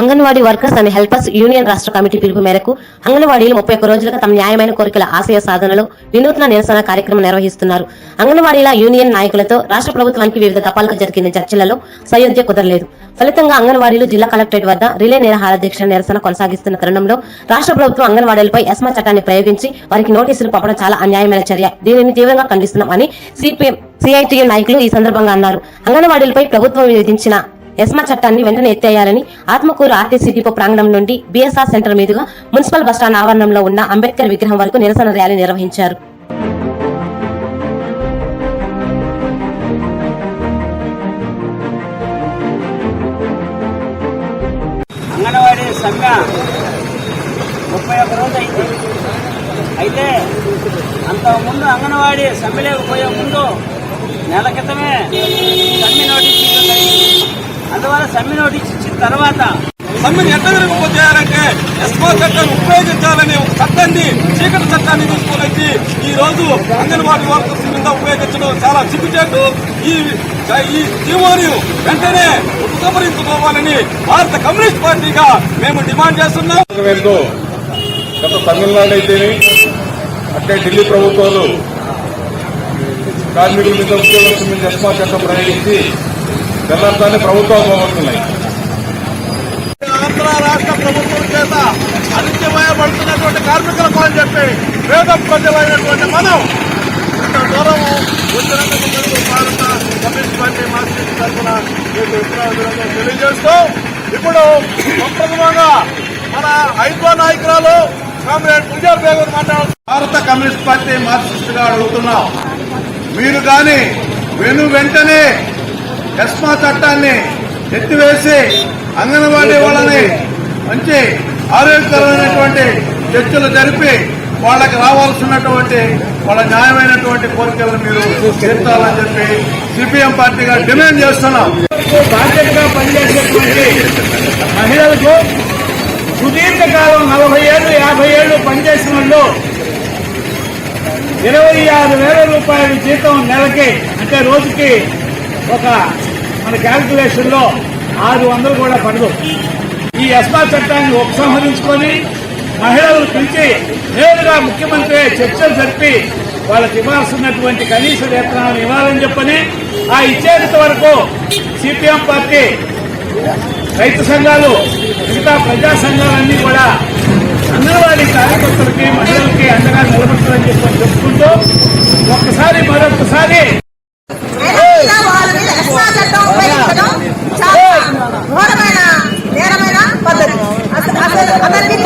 Anganwadi workers and helpers union రాష్ట్ర committee పిలుపు మేరకు అంగన్వాడీలు ముప్పై ఒక్క రోజులుగా తమ న్యాయమైన కోరికల ఆశయ సాధనలో వినూత్న నిరసన కార్యక్రమం నిర్వహిస్తున్నారు. అంగన్వాడీల యూనియన్ నాయకులతో రాష్ట్ర ప్రభుత్వానికి వివిధ తపాలకు జరిగిన చర్చలలో సయోధ్య కుదరలేదు. ఫలితంగా అంగన్వాడీలు జిల్లా కలెక్టరేట్ వద్ద రిలే నిరహార దీక్ష నిరసన కొనసాగిస్తున్న తరుణంలో రాష్ట్ర ప్రభుత్వం అంగన్వాడీలపై ఎస్మా చట్టాన్ని ప్రయోగించి వారికి నోటీసులు పంపడం చాలా అన్యాయమైన చర్య. దీనిని తీవ్రంగా ఖండిస్తున్నామని సిపిఎం సిఐటియు నాయకులు ఈ సందర్భంగా అన్నారు. అంగన్వాడీలపై ప్రభుత్వం విధించిన ఎస్మా చట్టాన్ని వెంటనే ఎత్తేయాలని ఆత్మకూరు ఆర్టీసీ డిపో ప్రాంగణం నుండి బీఎస్ఆర్ సెంటర్ మీదుగా మున్సిపల్ బస్టాండ్ ఆవరణంలో ఉన్న అంబేద్కర్ విగ్రహం వరకు నిరసన ర్యాలీ నిర్వహించారు. అంగన్వాడీ సమ్మె ముప్పై ఒక్క రోజు అయింది అయితే అంతకుముందు అంగన్వాడీ సమ్మెలేకపోయే ముందు నెల క్రితమే సమ్మె నోటీస్ జరిగింది అందువల్ల సమ్మె నోటీస్ ఇచ్చిన తర్వాత సమ్మెను ఎట్లా ఎట్టగరకు చేయాలంటే ఎస్మా చట్టాన్ని ఉపయోగించాలని ఒక చట్టాన్ని చీకటి చట్టాన్ని తీసుకొని వచ్చి ఈ రోజు అంగన్వాడీ వర్కర్స్ మీద ఉపయోగించడం చాలా సిగ్గుచేటు ఈ ఈ జీవోని వెంటనే ఉపసంహరించుకోవాలని భారత కమ్యూనిస్ట్ పార్టీగా మేము డిమాండ్ చేస్తున్నాం. గత తమిళనాడు అయితేనే అట్లే ఢిల్లీ ప్రభుత్వాలు కార్మికుల మీద ఉద్యోగస్తుల మీద ఎస్మా చట్టం ప్రయోగించి తెల్లంతాన్ని ప్రభుత్వాలు పోగొడుతున్నాయి. ఆంధ్ర రాష్ట్ర ప్రభుత్వం చేత అనిత్యమయపడుతున్నటువంటి కార్మికుల అని చెప్పి పేద ప్రజలైనటువంటి మనం ఇంత దూరం వచ్చినందుకు తెలుగు భారత కమ్యూనిస్ట్ పార్టీ మార్క్సిస్ట్ తరఫున మీకు విప్లవాభినందనలు తెలియజేస్తూ ఇప్పుడు సంప్రదమంగా మన ఐదో నాయకురాలు కామ్రేడ్ గుజర్ బేగం మాట్లాడుతున్నారు భారత కమ్యూనిస్ట్ పార్టీ మార్క్సిస్ట్గా అడుగుతున్నాం. మీరు కానీ వెను వెంటనే కస్మా చట్టాన్ని ఎత్తివేసి అంగన్వాడీ వాళ్ళని మంచి ఆరోగ్యకరమైనటువంటి చర్చలు జరిపి వాళ్ళకి రావాల్సినటువంటి వాళ్ళ న్యాయమైనటువంటి కోరికలను మీరు తీర్చాలని చెప్పి సిపిఎం పార్టీగా డిమాండ్ చేస్తున్నాం. బాధ్యతగా పనిచేసేటువంటి మహిళలకు సుదీర్ఘకాలం నలభై ఏళ్ళు యాభై ఏళ్ళు పనిచేసిన వాళ్ళు ఇరవై ఆరు వేల రూపాయల జీతం నెలకి అంటే రోజుకి ఒక మన క్యాల్కులేషన్లో ఆరు వందలు కూడా పడదు. ఈ ఎస్మా చట్టాన్ని ఉపసంహరించుకొని మహిళలను పిలిచి నేరుగా ముఖ్యమంత్రి చర్చలు జరిపి వాళ్ళకి ఇవ్వాల్సినటువంటి కనీస వేతనాలను ఇవ్వాలని చెప్పని ఆ ఇచ్చేంత వరకు సిపిఎం పార్టీ రైతు సంఘాలు మిగతా ప్రజా సంఘాలన్నీ కూడా అంగన్వాడీ కార్యకర్తలకి మహిళలకి అండగా నిలబడతారని చెప్పని చెప్పుకుంటూ ఒక్కసారి మరొకసారి ఎస్మా చట్టం ఉపయోగించడం. చాలా ఘోరమైన నేరమైన పద్ధతి. అసలు అతనికి